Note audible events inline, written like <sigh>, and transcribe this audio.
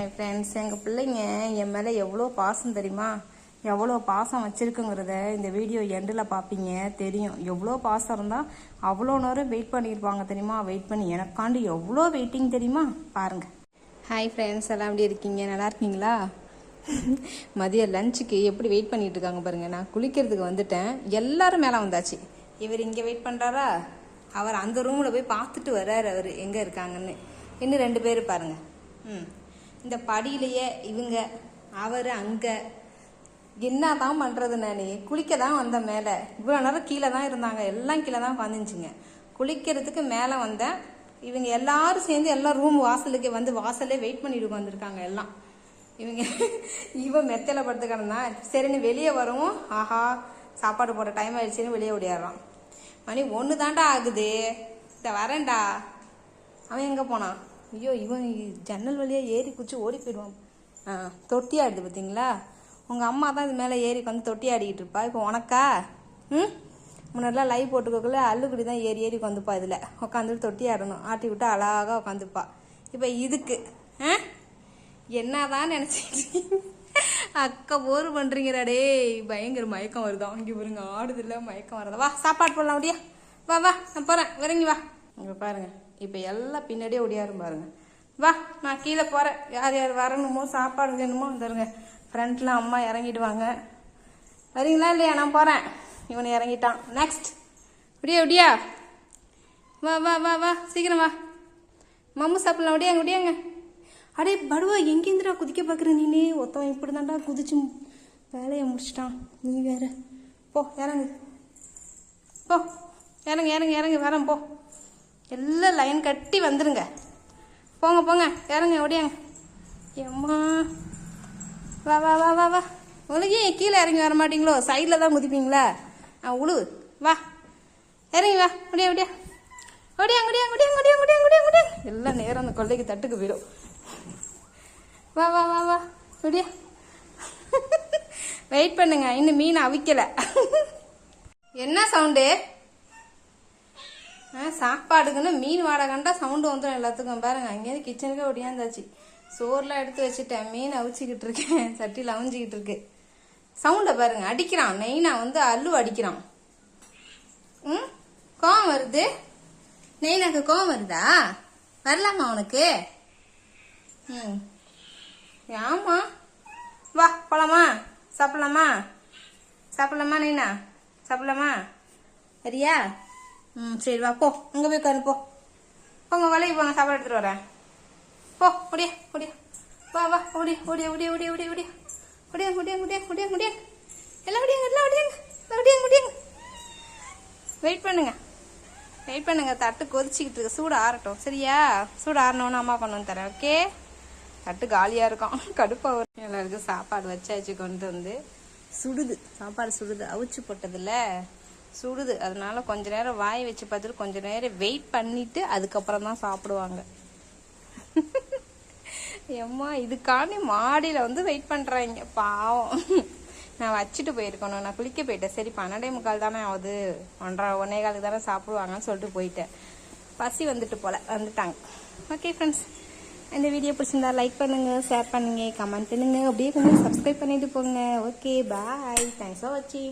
என் friends எங்கள் பிள்ளைங்க என் மேலே எவ்வளோ பாசம் தெரியுமா? எவ்வளோ பாசம் வச்சுருக்குங்கிறத இந்த வீடியோ எண்டில் பார்ப்பீங்க தெரியும். எவ்வளோ பாசம் இருந்தால் அவ்வளோ நேரம் வெயிட் பண்ணியிருப்பாங்க தெரியுமா? வெயிட் பண்ணி எனக்காண்டு எவ்வளோ வெயிட்டிங் தெரியுமா? பாருங்க. ஹாய் ஃப்ரெண்ட்ஸ் எல்லாம் எப்படி இருக்கீங்க? நல்லா இருக்கீங்களா? மதியம் லஞ்சுக்கு எப்படி வெயிட் பண்ணிட்டு இருக்காங்க பாருங்க. நான் குளிக்கிறதுக்கு வந்துட்டேன். எல்லாரும் மேலே வந்தாச்சு. இவர் இங்கே வெயிட் பண்ணுறாரா அவர் அந்த ரூமில் போய் பார்த்துட்டு வர்றாரு அவர். எங்கே இருக்காங்கன்னு. இன்னும் ரெண்டு பேர் பாருங்கள் ம். இந்த படியிலேயே இவங்க அவர் அங்கே. என்ன தான் பண்ணுறது நான் குளிக்க தான் வந்தேன் மேலே. இவ்வளோ நேரம் கீழே தான் இருந்தாங்க. எல்லாம் கீழே தான் உட்காந்துச்சுங்க குளிக்கிறதுக்கு மேலே வந்தேன் இவங்க எல்லாரும் சேர்ந்து எல்லாம் ரூம் வாசலுக்கு வந்து வாசலே வெயிட் பண்ணிட்டு வந்திருக்காங்க எல்லாம். இவங்க இவன் மெத்தையில் படுத்து சரின்னு வெளியே வரவும். ஆஹா சாப்பாடு போட டைம் ஆயிடுச்சுன்னு வெளியே ஓடியாடுறான். மணி ஒன்று தாண்டா ஆகுது. இந்த வரேன்டா. அவன் எங்கே போனான்? ஐயோ இவன் ஜன்னல் வழியாக ஏறி குச்சி ஓடி போயிடுவான். ஆ தொட்டி ஆடுது பார்த்தீங்களா உங்கள் அம்மா தான் இது மேலே ஏறி உட்காந்து தொட்டி ஆடிக்கிட்டு இருப்பா. இப்போ உனக்கா? ம்? முன்னாடிலாம் லைவ் போட்டுக்கோக்குள்ள அள்ளுக்குடி தான் ஏறி ஏறி உட்காந்துப்பா இதில். உட்காந்துட்டு தொட்டி ஆடணும் ஆட்டி விட்டு அழகாக உட்காந்துப்பா இப்போ இதுக்கு ஆ? என்னதான் நினச்சிட்டு அக்கா போர் பண்ணுறீங்கடா பயங்கர மயக்கம் வருதான் இங்கே பாருங்க ஆடுதில்ல மயக்கம் வரதா வா சாப்பாடு போடலாம் அப்படியா. வா வா நான் போகிறேன் இறங்கி வா. இங்கே பாருங்கள் இப்போ எல்லாம் பின்னாடியே ஒடியாரும் பாருங்க. வா நான் கீழே போகிறேன் யார் யார் வரணுமோ சாப்பாடு வேணுமோ வந்துருங்க. ஃப்ரண்ட்டில் அம்மா இறங்கிடுவாங்க. வரீங்களா இல்லையா? நான் போகிறேன் இவனை இறங்கிட்டான். நெக்ஸ்ட் அப்படியே அப்படியா வா வா வா வா. சீக்கிரம் வா. மம்மு சாப்பிடலாம். விடியாங்க விடியாங்க அடே படுவா எங்கேருந்துடா குதிக்க பார்க்குற நீனே? ஒருத்தவன் இப்படி தான்டா குதிச்சு வேலையை முடிச்சிட்டான். நீ வேற. போ இறங்கு. போ இறங்கு இறங்கு இறங்கு. வரேன் போ. எல்லாம் லைன் கட்டி வந்துடுங்க போங்க போங்க. இறங்க ஓடியாங்க. எம்மா. வா வா வா வா வா. உங்களுக்கு ஏன் கீழே இறங்கி வர மாட்டீங்களோ? சைடில் தான் குதிப்பீங்களா ஆ உழு. வா. இறங்கி வா. முடியா முடியா ஓடியாங்க ஓடியாங்க ஓடியாங்க ஓடியாங்க ஓடியாங்க ஓடியாங்க ஓடியாங்க. எல்லாம் நேரம் அந்த கொள்ளைக்கு தட்டுக்கு போயிடும். வா வா வா வா. முடியா வெயிட் <laughs> பண்ணுங்க. இன்னும் மீன் அவிக்கலை. <laughs> என்ன சவுண்டு சாப்பாடுக்குன்னு மீன் வாடை கண்டா சவுண்டு வந்துடும் எல்லாத்துக்கும். பாருங்க அங்கேயிருந்து கிச்சனுக்கே ஒடியாந்தாச்சு சோறுலாம் எடுத்து வச்சுட்டேன். மீன் அவிச்சிக்கிட்டு இருக்கேன். <laughs> சட்டியில் அவிஞ்சிக்கிட்டு இருக்கு. சவுண்டை பாருங்க அடிக்கிறான். நெய்னா வந்து அல்லு அடிக்கிறான். ம்? கோவம் வருது? நெய்னாக்கு கோவம் வருதா? வரலாமா உனக்கு? ம். ஆமா வா போலாமா? சாப்பிடலாமா? சாப்பிடலாமா நெய்னா சாப்பிடலாமா? சரியா? ம் சரி வா போ. அங்கே போய் உட்காரு போ. போங்க வேலைக்கு போங்க சாப்பாடு எடுத்துட்டு வரேன். போ முடியா முடியா வா வா ஓடி ஓடியா ஓடியா ஓடியா ஓடியா ஓடியா. ஓடியா முடியா முடியா முடிய முடியா எல்லாம் முடியாங்க எல்லாம் முடியாங்க எல்லாம் முடியாங்க வெயிட் பண்ணுங்க. வெயிட் பண்ணுங்க தட்டு கொதிச்சுக்கிட்டு இருக்கு. சூடு ஆறட்டும். சரியா? சூடு ஆறணும்னு அம்மா கொண்டு வந்து தரேன் ஓகே தட்டு காலியாக இருக்கும். கடுப்பாக வரும். எல்லாருக்கும் சாப்பாடு வச்சாச்சு கொண்டு வந்து. சுடுது சாப்பாடு சுடுது. அவிச்சு போட்டதில்ல சுடுது. அதனால கொஞ்ச நேரம் வாய் வச்சு பார்த்துட்டு கொஞ்ச நேரம் வெயிட் பண்ணிட்டு அதுக்கப்புறம் தான் சாப்பிடுவாங்க. எம்மா இதுக்காண்டி மாடியில் வந்து வெயிட் பண்ணுறாங்க பாவம். நான் வச்சுட்டு போயிருக்கணும். நான் குளிக்க போயிட்டேன். சரி பன்னெண்டே முக்கால் தானே ஆகுது. ஒன்றரை ஒன்னே காலுக்கு தானே சாப்பிடுவாங்கன்னு சொல்லிட்டு போயிட்டேன். பசி வந்துட்டு போல. வந்துட்டாங்க. ஓகே ஃப்ரெண்ட்ஸ் இந்த வீடியோ பிடிச்சிருந்தா லைக் பண்ணுங்க ஷேர் பண்ணுங்க கமெண்ட் பண்ணுங்க. அப்படியே கொஞ்சம் சப்ஸ்கிரைப் பண்ணிட்டு போங்க. ஓகே பாய் தேங்க்ஸ் ஃபார் வாட்சிங்